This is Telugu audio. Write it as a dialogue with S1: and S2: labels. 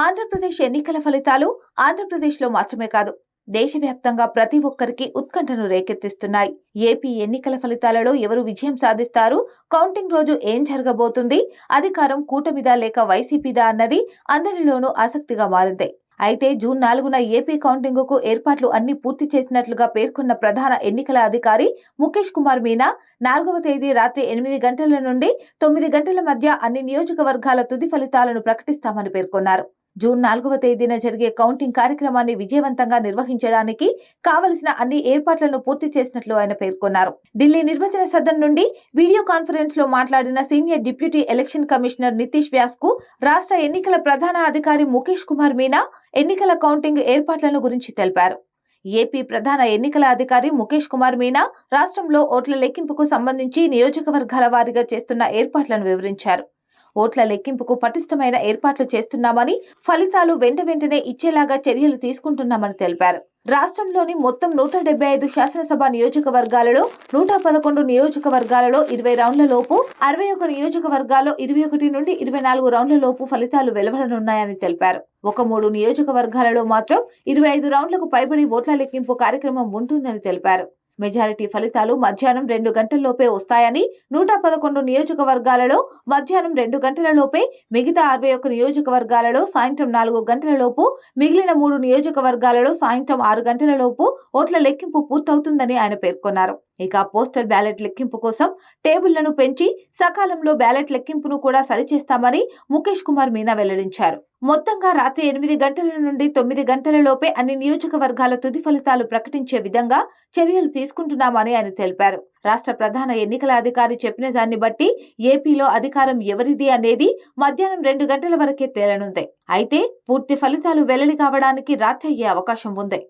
S1: ఆంధ్రప్రదేశ్ ఎన్నికల ఫలితాలు ఆంధ్రప్రదేశ్లో మాత్రమే కాదు దేశవ్యాప్తంగా ప్రతి ఒక్కరికి ఉత్కంఠను రేకెత్తిస్తున్నాయి. ఏపీ ఎన్నికల ఫలితాలలో ఎవరు విజయం సాధిస్తారు కౌంటింగ్ రోజు ఏం జరగబోతుంది అధికారం కూటమిదా లేక వైసీపీదా అన్నది అందరిలోనూ ఆసక్తిగా మారింది. అయితే జూన్ నాలుగున ఏపీ కౌంటింగ్కు ఏర్పాట్లు అన్ని పూర్తి చేసినట్లుగా పేర్కొన్న ప్రధాన ఎన్నికల అధికారి ముఖేష్ కుమార్ మీనా నాలుగవ తేదీ రాత్రి ఎనిమిది గంటల నుండి తొమ్మిది గంటల మధ్య అన్ని నియోజకవర్గాల తుది ఫలితాలను ప్రకటిస్తామని పేర్కొన్నారు. జూన్ నాలుగవ తేదీన జరిగే కౌంటింగ్ కార్యక్రమాన్ని విజయవంతంగా నిర్వహించడానికి కావలసిన అన్ని ఏర్పాట్లను పూర్తి చేసినట్లు ఆయన పేర్కొన్నారు. ఢిల్లీ నిర్వచన సదన్ నుండి వీడియో కాన్ఫరెన్స్లో మాట్లాడిన senior deputy election commissioner Nitish వ్యాస్కు రాష్ట్ర ఎన్నికల ప్రధాన అధికారి ముఖేష్ కుమార్ మీనా ఎన్నికల కౌంటింగ్ ఏర్పాట్లను గురించి తెలిపారు. ఏపీ ప్రధాన ఎన్నికల అధికారి ముఖేష్ కుమార్ మీనా రాష్ట్రంలో ఓట్ల లెక్కింపుకు సంబంధించి నియోజకవర్గాల వారీగా చేస్తున్న ఏర్పాట్లను వివరించారు. ఓట్ల లెక్కింపుకు పటిష్టమైన ఏర్పాట్లు చేస్తున్నామని ఫలితాలు వెంట వెంటనే ఇచ్చేలాగా చర్యలు తీసుకుంటున్నామని తెలిపారు. రాష్ట్రంలోని మొత్తం నూట డెబ్బై ఐదు శాసనసభ నియోజకవర్గాలలో నూట పదకొండు నియోజకవర్గాలలో ఇరవై రౌండ్ల లోపు అరవై ఒక నియోజకవర్గాల్లో ఇరవై ఒకటి నుండి ఇరవై నాలుగు రౌండ్ల లోపు ఫలితాలు వెలువడనున్నాయని తెలిపారు. ఒక మూడు నియోజకవర్గాలలో మాత్రం ఇరవై ఐదు రౌండ్లకు పైబడి ఓట్ల లెక్కింపు కార్యక్రమం ఉంటుందని తెలిపారు. మెజారిటీ ఫలితాలు మధ్యాహ్నం రెండు గంటల్లోపే వస్తాయని నూట పదకొండు నియోజకవర్గాలలో మధ్యాహ్నం రెండు గంటలలోపే మిగతా అరవై ఒక్క నియోజకవర్గాలలో సాయంత్రం నాలుగు గంటలలోపు మిగిలిన మూడు నియోజకవర్గాలలో సాయంత్రం ఆరు గంటలలోపు ఓట్ల లెక్కింపు పూర్తవుతుందని ఆయన పేర్కొన్నారు. ఇక పోస్టల్ బ్యాలెట్ లెక్కింపు కోసం టేబుళ్ళను పెంచి సకాలంలో బ్యాలెట్ లెక్కింపును కూడా సరిచేస్తామని ముఖేష్ కుమార్ మీనా వెల్లడించారు. మొత్తంగా రాత్రి ఎనిమిది గంటల నుండి తొమ్మిది గంటలలోపే అన్ని నియోజకవర్గాల తుది ఫలితాలు ప్రకటించే విధంగా చర్యలు తీసుకుంటున్నామని ఆయన తెలిపారు. రాష్ట్ర ప్రధాన ఎన్నికల అధికారి చెప్పిన దాన్ని బట్టి ఏపీలో అధికారం ఎవరిది అనేది మధ్యాహ్నం రెండు గంటల వరకే తేలనుంది. అయితే పూర్తి ఫలితాలు వెల్లడి కావడానికి రాత్రి అయ్యే అవకాశం ఉంది.